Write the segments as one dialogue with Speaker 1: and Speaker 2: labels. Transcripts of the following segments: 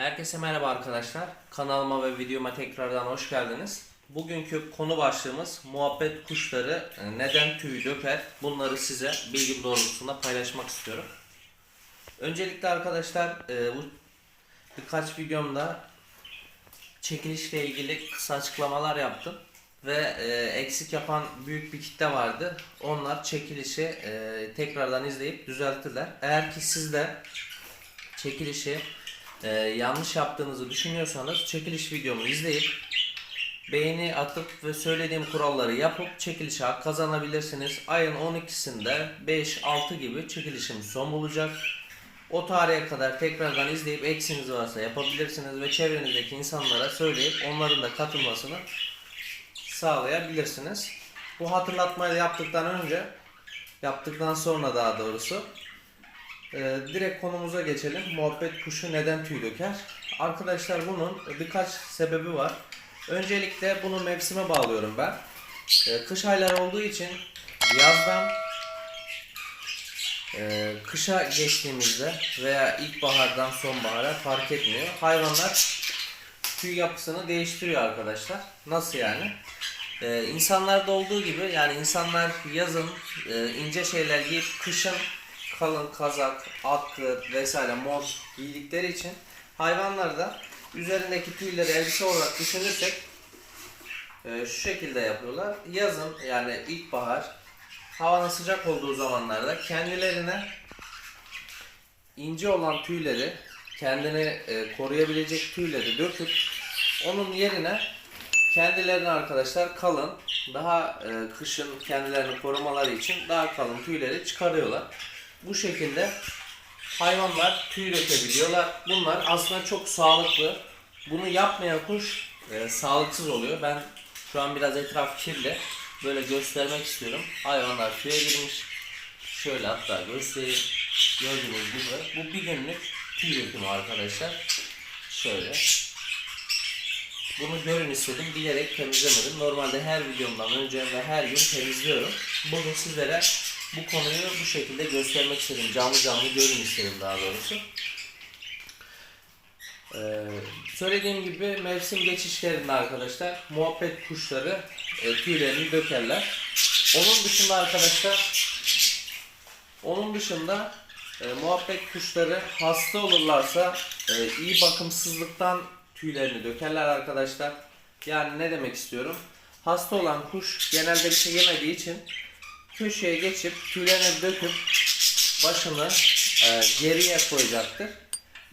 Speaker 1: Herkese merhaba arkadaşlar. Kanalıma ve videoma tekrardan hoş geldiniz. Bugünkü konu başlığımız muhabbet kuşları e, neden tüy döker? Bunları size bilgim doğrultusunda paylaşmak istiyorum. Öncelikle arkadaşlar e, bu birkaç videomda çekilişle ilgili kısa açıklamalar yaptım. Ve e, eksik yapan büyük bir kitle vardı. Onlar çekilişi tekrardan izleyip düzelttiler. Eğer ki siz de çekilişi e, yanlış yaptığınızı düşünüyorsanız çekiliş videomu izleyip beğeni atıp ve söylediğim kuralları yapıp çekilişe hak kazanabilirsiniz. Ayın 12'sinde 5-6 gibi çekilişim son bulacak. O tarihe kadar tekrardan izleyip eksiniz varsa yapabilirsiniz ve çevrenizdeki insanlara söyleyip onların da katılmasını sağlayabilirsiniz. Bu hatırlatmayı yaptıktan önce, yaptıktan sonra daha doğrusu ee, direkt konumuza geçelim. Muhabbet kuşu neden tüy döker? Arkadaşlar bunun birkaç sebebi var. Öncelikle bunu mevsime bağlıyorum ben. Ee, kış ayları olduğu için yazdan e, kışa geçtiğimizde veya ilkbahardan sonbahara fark etmiyor. Hayvanlar tüy yapısını değiştiriyor arkadaşlar. Nasıl yani? Ee, insanlarda olduğu gibi yani insanlar yazın e, ince şeyler giyip kışın kalın kazak, atkı vesaire mont giydikleri için hayvanlar da üzerindeki tüyleri elbise olarak düşünürsek e, şu şekilde yapıyorlar. Yazın yani ilkbahar havanın sıcak olduğu zamanlarda kendilerine ince olan tüyleri kendini e, koruyabilecek tüyleri döküp onun yerine kendilerine arkadaşlar kalın daha e, kışın kendilerini korumaları için daha kalın tüyleri çıkarıyorlar. Bu şekilde hayvanlar tüy dökebiliyorlar. Bunlar aslında çok sağlıklı. Bunu yapmayan kuş e, sağlıksız oluyor. Ben şu an biraz etraf kirli. Böyle göstermek istiyorum. Hayvanlar tüye girmiş. Şöyle hatta göstereyim. Gördüğünüz gibi. Bu bir günlük tüy dökümü arkadaşlar. Şöyle. Bunu görün istedim. Bilerek temizlemedim. Normalde her videomdan önce ve her gün temizliyorum. Bugün sizlere bu konuyu bu şekilde göstermek istedim. Canlı canlı görün istedim daha doğrusu. Ee, söylediğim gibi mevsim geçişlerinde arkadaşlar muhabbet kuşları e, tüylerini dökerler. Onun dışında arkadaşlar onun dışında e, muhabbet kuşları hasta olurlarsa e, iyi bakımsızlıktan tüylerini dökerler arkadaşlar. Yani ne demek istiyorum? Hasta olan kuş genelde bir şey yemediği için köşeye geçip tüylerini döküp başını e, geriye koyacaktır.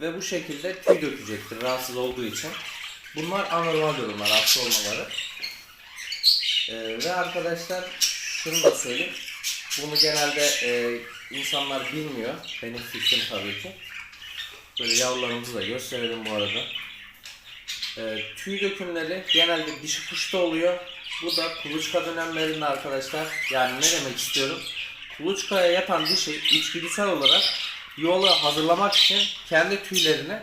Speaker 1: Ve bu şekilde tüy dökecektir rahatsız olduğu için. Bunlar anormal durumlar hasta olmaları. E, ve arkadaşlar şunu da söyleyeyim. Bunu genelde e, insanlar bilmiyor. Benim fikrim tabii ki. Böyle yavrularımızı da gösterelim bu arada. E, tüy dökümleri genelde dişi kuşta oluyor. Bu da kuluçka dönemlerinde arkadaşlar. Yani ne demek istiyorum? Kuluçkaya yatan dişi içgüdüsel olarak yolu hazırlamak için kendi tüylerini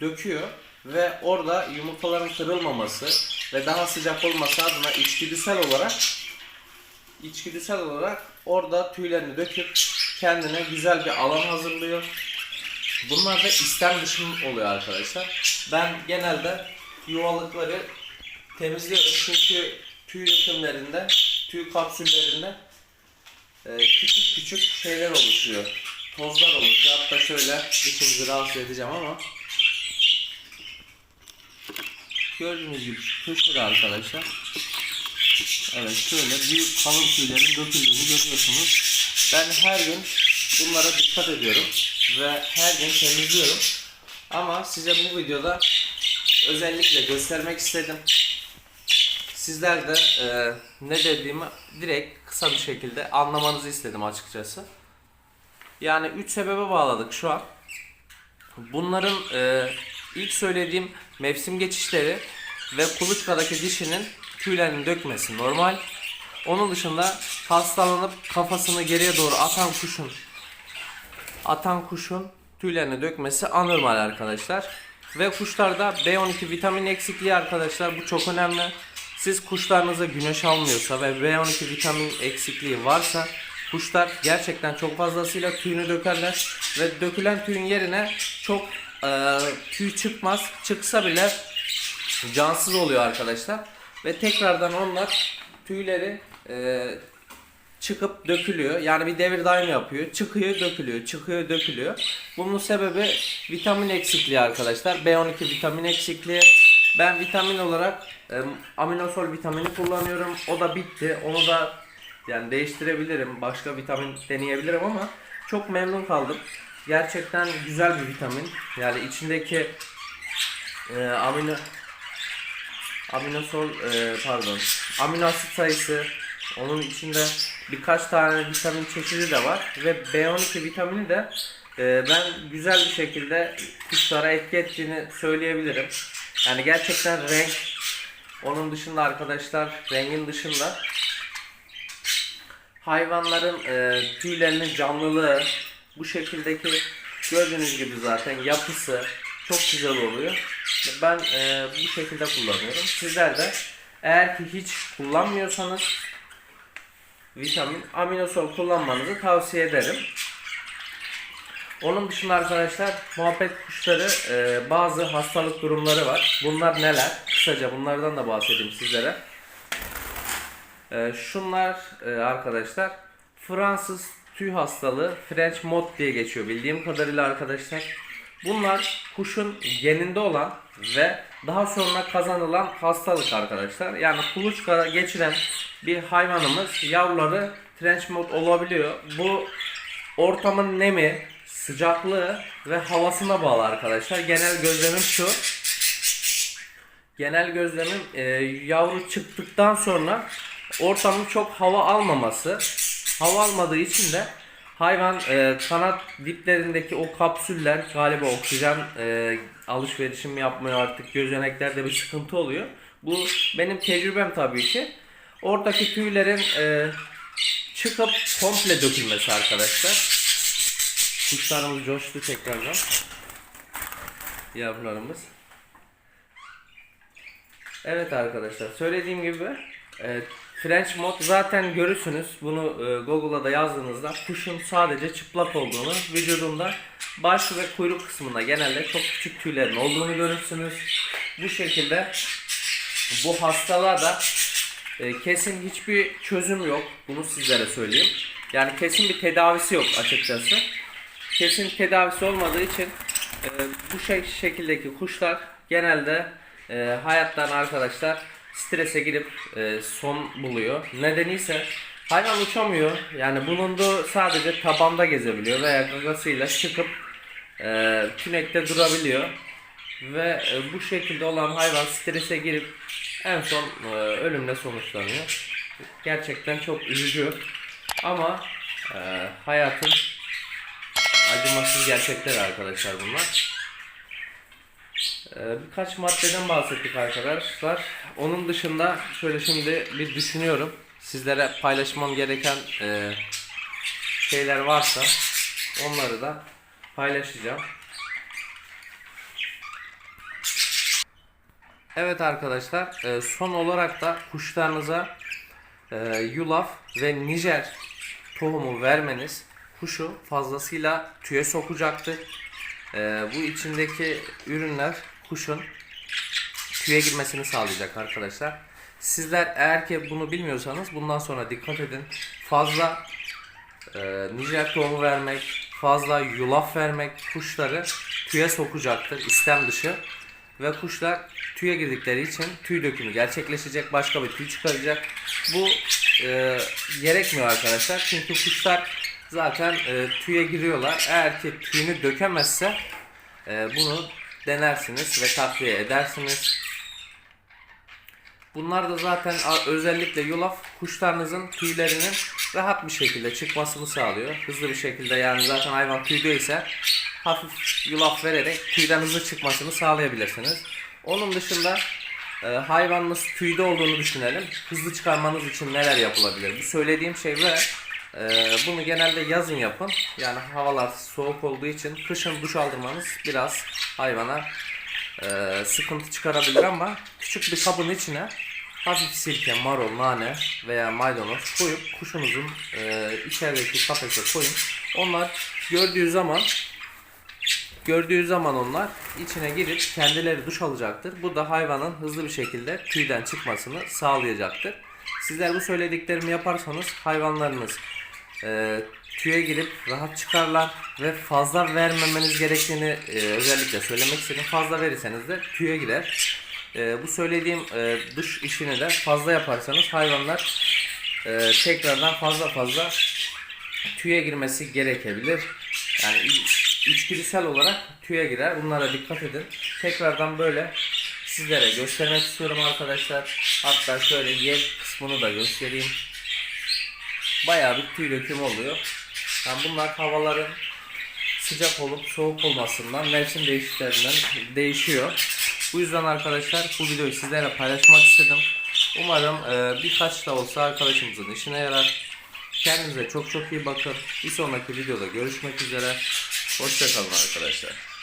Speaker 1: döküyor ve orada yumurtaların kırılmaması ve daha sıcak olması adına içgüdüsel olarak içgüdüsel olarak orada tüylerini döküp kendine güzel bir alan hazırlıyor. Bunlar da istem dışı oluyor arkadaşlar. Ben genelde yuvalıkları temizliyorum çünkü tüy dökümlerinde, tüy kapsüllerinde e, küçük küçük şeyler oluşuyor. Tozlar oluşuyor. Hatta şöyle dişimizi rahatsız edeceğim ama gördüğünüz gibi köşede arkadaşlar. Evet şöyle büyük kalın tüylerin döküldüğünü görüyorsunuz. Ben her gün bunlara dikkat ediyorum ve her gün temizliyorum. Ama size bu videoda özellikle göstermek istedim. Sizler de e, ne dediğimi direkt kısa bir şekilde anlamanızı istedim açıkçası. Yani üç sebebe bağladık şu an. Bunların e, ilk söylediğim mevsim geçişleri ve kuluçkadaki dişinin tüylerini dökmesi normal. Onun dışında hastalanıp kafasını geriye doğru atan kuşun atan kuşun tüylerini dökmesi anormal arkadaşlar. Ve kuşlarda B12 vitamin eksikliği arkadaşlar bu çok önemli. Siz kuşlarınıza güneş almıyorsa ve B12 vitamin eksikliği varsa kuşlar gerçekten çok fazlasıyla tüyünü dökerler ve dökülen tüyün yerine çok e, tüy çıkmaz. Çıksa bile cansız oluyor arkadaşlar. Ve tekrardan onlar tüyleri e, çıkıp dökülüyor. Yani bir devir daim yapıyor. Çıkıyor, dökülüyor, çıkıyor, dökülüyor. Bunun sebebi vitamin eksikliği arkadaşlar. B12 vitamin eksikliği. Ben vitamin olarak e, aminosol vitamini kullanıyorum. O da bitti. Onu da yani değiştirebilirim. Başka vitamin deneyebilirim ama çok memnun kaldım. Gerçekten güzel bir vitamin. Yani içindeki e, amino aminosol e, pardon amino asit sayısı onun içinde birkaç tane vitamin çeşidi de var ve B12 vitamini de e, ben güzel bir şekilde kuşlara etki ettiğini söyleyebilirim. Yani gerçekten renk onun dışında arkadaşlar rengin dışında hayvanların e, tüylerinin canlılığı bu şekildeki gördüğünüz gibi zaten yapısı çok güzel oluyor. Ben e, bu şekilde kullanıyorum. Sizler de eğer ki hiç kullanmıyorsanız vitamin aminosol kullanmanızı tavsiye ederim. Onun dışında arkadaşlar muhabbet kuşları e, bazı hastalık durumları var. Bunlar neler? Kısaca bunlardan da bahsedeyim sizlere. E, şunlar e, arkadaşlar Fransız tüy hastalığı French Mot diye geçiyor bildiğim kadarıyla arkadaşlar. Bunlar kuşun geninde olan ve daha sonra kazanılan hastalık arkadaşlar. Yani kuluçka geçiren bir hayvanımız yavruları trench mode olabiliyor. Bu ortamın nemi, sıcaklığı ve havasına bağlı arkadaşlar. Genel gözlemim şu. Genel gözlemim e, yavru çıktıktan sonra ortamın çok hava almaması. Hava almadığı için de hayvan e, kanat diplerindeki o kapsüller galiba oksijen e, alışverişi mi yapmıyor artık gözeneklerde bir sıkıntı oluyor. Bu benim tecrübem tabii ki. Oradaki tüylerin e, çıkıp komple dökülmesi arkadaşlar. Kuşlarımız coştu tekrardan. Yavrularımız. Evet arkadaşlar söylediğim gibi e, French mod zaten görürsünüz bunu e, Google'a da yazdığınızda kuşun sadece çıplak olduğunu vücudunda baş ve kuyruk kısmında genelde çok küçük tüylerin olduğunu görürsünüz. Bu şekilde bu hastalığa da e, kesin hiçbir çözüm yok. Bunu sizlere söyleyeyim. Yani kesin bir tedavisi yok açıkçası. Kesin tedavisi olmadığı için e, bu şey, şekildeki kuşlar genelde e, hayattan arkadaşlar strese girip e, son buluyor. Nedeni ise hayvan uçamıyor. Yani bulunduğu sadece tabanda gezebiliyor veya gagasıyla çıkıp e, tünekte durabiliyor. Ve e, bu şekilde olan hayvan strese girip en son e, ölümle sonuçlanıyor. Gerçekten çok üzücü. Ama e, hayatın acımasız gerçekler arkadaşlar bunlar. Ee, birkaç maddeden bahsettik arkadaşlar. Onun dışında şöyle şimdi bir düşünüyorum. Sizlere paylaşmam gereken e, şeyler varsa onları da paylaşacağım. Evet arkadaşlar e, son olarak da kuşlarınıza e, yulaf ve nijer tohumu vermeniz kuşu fazlasıyla tüye sokacaktır. E, bu içindeki ürünler kuşun tüye girmesini sağlayacak arkadaşlar. Sizler eğer ki bunu bilmiyorsanız bundan sonra dikkat edin. Fazla e, nijer tohumu vermek, fazla yulaf vermek kuşları tüye sokacaktır istem dışı. Ve kuşlar tüye girdikleri için tüy dökümü gerçekleşecek. Başka bir tüy çıkaracak. Bu e, gerekmiyor arkadaşlar. Çünkü kuşlar zaten e, tüye giriyorlar. Eğer ki tüyünü dökemezse e, bunu denersiniz ve takviye edersiniz. Bunlar da zaten özellikle yulaf kuşlarınızın tüylerinin rahat bir şekilde çıkmasını sağlıyor. Hızlı bir şekilde yani zaten hayvan tüydeyse hafif yulaf vererek tüyden hızlı çıkmasını sağlayabilirsiniz. Onun dışında e, hayvanınız tüyde olduğunu düşünelim. Hızlı çıkarmanız için neler yapılabilir? Bu söylediğim şey ve e, bunu genelde yazın yapın. Yani havalar soğuk olduğu için kışın duş aldırmanız biraz hayvana e, sıkıntı çıkarabilir ama küçük bir kabın içine hafif sirke, marul, nane veya maydanoz koyup kuşunuzun e, içerideki kafese koyun. Onlar gördüğü zaman gördüğü zaman onlar içine girip kendileri duş alacaktır. Bu da hayvanın hızlı bir şekilde tüyden çıkmasını sağlayacaktır. Sizler bu söylediklerimi yaparsanız hayvanlarınız e, tüye girip rahat çıkarlar ve fazla vermemeniz gerektiğini e, özellikle söylemek istedim. Fazla verirseniz de tüye girer. E, bu söylediğim e, duş işini de fazla yaparsanız hayvanlar e, tekrardan fazla fazla tüye girmesi gerekebilir. Yani iç- içgüdüsel olarak tüye girer. Bunlara dikkat edin. Tekrardan böyle sizlere göstermek istiyorum arkadaşlar. Hatta şöyle yer kısmını da göstereyim. Bayağı bir tüy dökümü oluyor. Yani bunlar havaların sıcak olup soğuk olmasından mevsim değişiklerinden değişiyor. Bu yüzden arkadaşlar bu videoyu sizlerle paylaşmak istedim. Umarım e, birkaç da olsa arkadaşımızın işine yarar. Kendinize çok çok iyi bakın. Bir sonraki videoda görüşmek üzere. Hoşçakalın arkadaşlar.